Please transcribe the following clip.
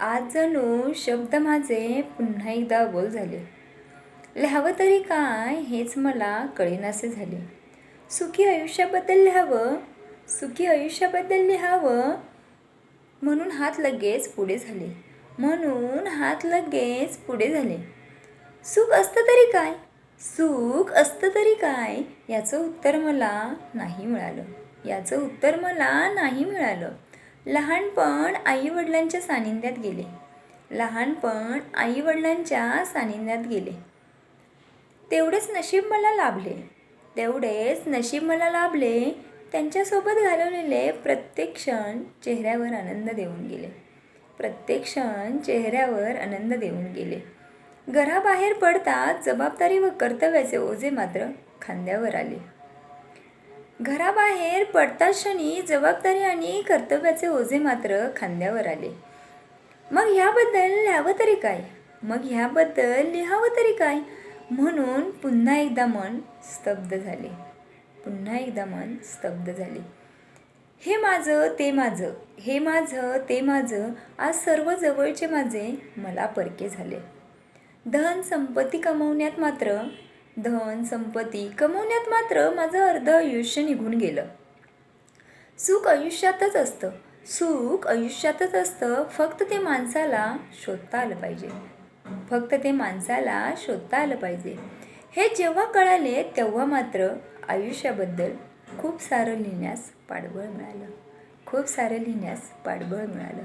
आज जणू शब्द माझे पुन्हा एकदा बोल झाले. लिहावं तरी काय हेच मला कळेनासे झाले. सुखी आयुष्याबद्दल लिहावं सुखी आयुष्याबद्दल लिहावं म्हणून हात लगेच पुढे झाले. म्हणून हात लगेच पुढे झाले. सुख असतं तरी काय? सुख असतं तरी काय? याचं उत्तर मला नाही मिळालं. याचं उत्तर मला नाही मिळालं. लहानपण आईवडिलांच्या सानिध्यात गेले. लहानपण आईवडिलांच्या सानिध्यात गेले. तेवढेच नशीब मला लाभले. तेवढेच नशीब मला लाभले. त्यांच्यासोबत घालवलेले प्रत्येक क्षण चेहऱ्यावर आनंद देऊन गेले. प्रत्येक क्षण चेहऱ्यावर आनंद देऊन गेले. घराबाहेर पडताच जबाबदारी व कर्तव्याचे ओझे मात्र खांद्यावर आले. घराबाहेर पडताच क्षणी जबाबदारी आणि कर्तव्याचे ओझे मात्र खांद्यावर आले. मग ह्याबद्दल लिहावं तरी काय? मग ह्याबद्दल लिहावं तरी काय? म्हणून पुन्हा एकदा मन स्तब्ध झाले. पुन्हा एकदा मन स्तब्ध झाले. हे माझं ते माझं हे माझं ते माझं आज सर्व जवळचे माझे मला परके झाले. धन संपत्ती कमवण्यात मात्र धन संपत्ती कमवण्यात मात्र माझं अर्ध आयुष्य निघून गेलं. सुख आयुष्यातच असतं. सुख आयुष्यातच असतं. फक्त ते माणसाला शोधता आलं पाहिजे. फक्त ते माणसाला शोधता आलं पाहिजे. हे जेव्हा कळाले तेव्हा मात्र आयुष्याबद्दल खूप सारं लिहिण्यास पाठबळ मिळालं. खूप सारं लिहिण्यास पाठबळ मिळालं.